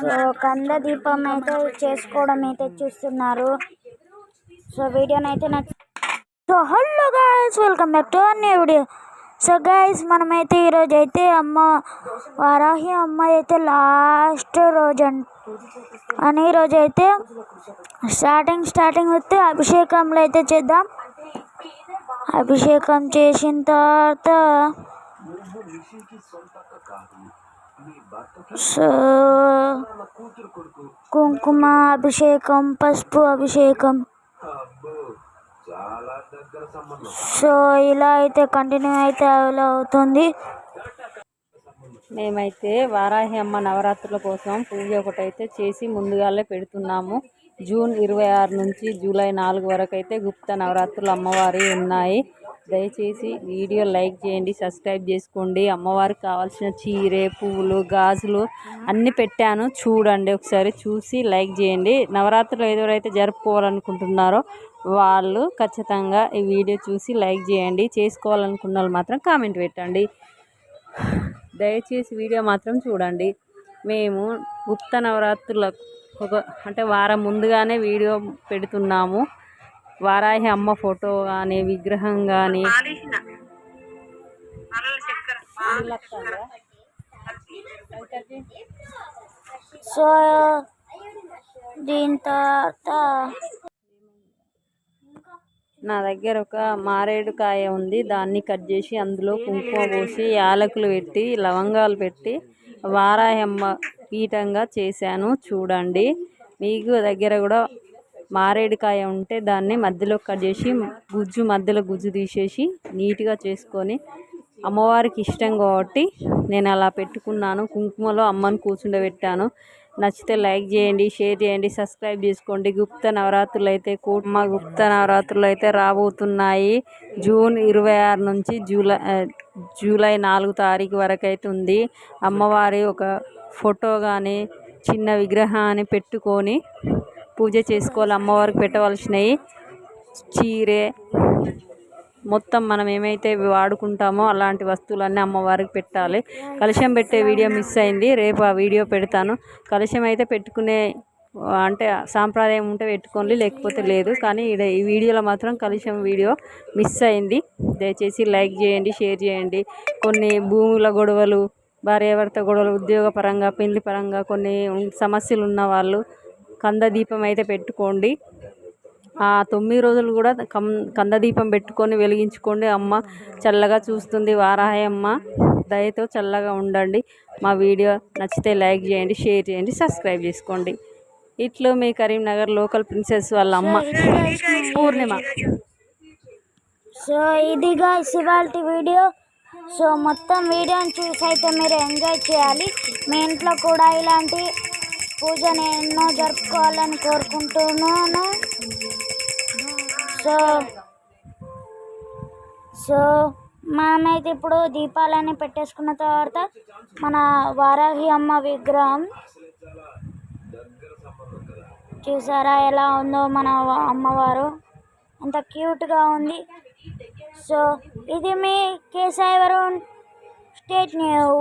So కంద దీపం అయితే చేసుకోవడం అయితే చూస్తున్నారు. సో వీడియోని అయితే నాకు so hello guys welcome back to new video. So guys మనమైతే ఈరోజు అయితే అమ్మ వారాహి అమ్మ అయితే లాస్ట్ రోజు అన్ అని ఈరోజు అయితే స్టార్టింగ్ స్టార్టింగ్ అయితే అభిషేకంలో అయితే చేద్దాం. అభిషేకం చేసిన తర్వాత కుంకుమ అభిషేకం పసుపు అభిషేకం సో ఇలా అయితే కంటిన్యూ అయితే అలా అవుతుంది? మేమైతే వారాహి అమ్మ నవరాత్రుల కోసం పూజ ఒకటైతే చేసి ముందుగాలే పెడుతున్నాము. జూన్ ఇరవై ఆరు నుంచి జూలై నాలుగు వరకు అయితే గుప్త నవరాత్రులు అమ్మవారి ఉన్నాయి. దయచేసి వీడియో లైక్ చేయండి సబ్స్క్రైబ్ చేసుకోండి. అమ్మవారికి కావాల్సిన చీరే పువ్వులు గాజులు అన్నీ పెట్టాను. చూడండి ఒకసారి చూసి లైక్ చేయండి. నవరాత్రులు ఎవరైతే జరుపుకోవాలనుకుంటున్నారో వాళ్ళు ఖచ్చితంగా ఈ వీడియో చూసి లైక్ చేయండి. చేసుకోవాలనుకున్న వాళ్ళు మాత్రం కామెంట్ పెట్టండి. దయచేసి వీడియో మాత్రం చూడండి. మేము గుప్త నవరాత్రుల ఒక అంటే వారం ముందుగానే వీడియో పెడుతున్నాము. వారాహి అమ్మ ఫోటో కానీ విగ్రహం కానీ సో దీని తర్వాత నా దగ్గర ఒక మారేడు కాయ ఉంది. దాన్ని కట్ చేసి అందులో కుంకుమ పోసి యాలకులు పెట్టి లవంగాలు పెట్టి వారాహమ్మ పీఠంగా చేశాను. చూడండి. మీకు దగ్గర కూడా మారేడుకాయ ఉంటే దాన్ని మధ్యలో కట్ చేసి గుజ్జు మధ్యలో గుజ్జు తీసేసి నీట్గా చేసుకొని అమ్మవారికి ఇష్టం కాబట్టి నేను అలా పెట్టుకున్నాను. కుంకుమలో అమ్మను కూర్చుండబెట్టాను. నచ్చితే లైక్ చేయండి షేర్ చేయండి సబ్స్క్రైబ్ చేసుకోండి. గుప్త నవరాత్రులు అయితే కూర్మ గుప్త నవరాత్రులు అయితే రాబోతున్నాయి. జూన్ ఇరవై ఆరు నుంచి జూలై జూలై నాలుగు తారీఖు వరకు అయితే ఉంది. అమ్మవారి ఒక ఫోటో కానీ చిన్న విగ్రహాన్ని పెట్టుకొని పూజ చేసుకోవాలి అమ్మవారికి పెట్టవలసినవి. చీరే మొత్తం మనం ఏమైతే వాడుకుంటామో అలాంటి వస్తువులన్నీ అమ్మవారికి పెట్టాలి. కలుషం పెట్టే వీడియో మిస్ అయింది రేపు ఆ వీడియో పెడతాను. కలుషం అయితే పెట్టుకునే అంటే సాంప్రదాయం ఉంటే పెట్టుకోండి లేకపోతే లేదు. కానీ ఈడ ఈ వీడియోలో మాత్రం కలుషం వీడియో మిస్ అయింది. దయచేసి లైక్ చేయండి షేర్ చేయండి. కొన్ని భూముల గొడవలు భార్యాభర్త గొడవలు ఉద్యోగపరంగా పెళ్ళి పరంగా కొన్ని సమస్యలు ఉన్న వాళ్ళు కంద దీపం అయితే పెట్టుకోండి. ఆ తొమ్మిది రోజులు కూడా కం కంద దీపం పెట్టుకొని వెలిగించుకోండి. అమ్మ చల్లగా చూస్తుంది. వారాహి అమ్మ దయతో చల్లగా ఉండండి. మా వీడియో నచ్చితే లైక్ చేయండి షేర్ చేయండి సబ్స్క్రైబ్ చేసుకోండి. ఇట్లో మీ కరీంనగర్ లోకల్ ప్రిన్సెస్ వాళ్ళ అమ్మ. పూర్ణిమ. సో ఇదిగా ఇవాళ వీడియో. సో మొత్తం వీడియోని చూసి అయితే మీరు ఎంజాయ్ చేయాలి. మీ ఇంట్లో కూడా ఇలాంటి పూజను ఎన్నో జరుపుకోవాలని కోరుకుంటున్నాను. సో సో మనమైతే ఇప్పుడు దీపాలన్నీ పెట్టేసుకున్న తర్వాత మన వారాహి అమ్మ విగ్రహం. చూసారా ఎలా ఉందో మన అమ్మవారు. ఎంత క్యూట్గా ఉంది. సో ఇది మీ కేసాయి స్టేట్ న్యూ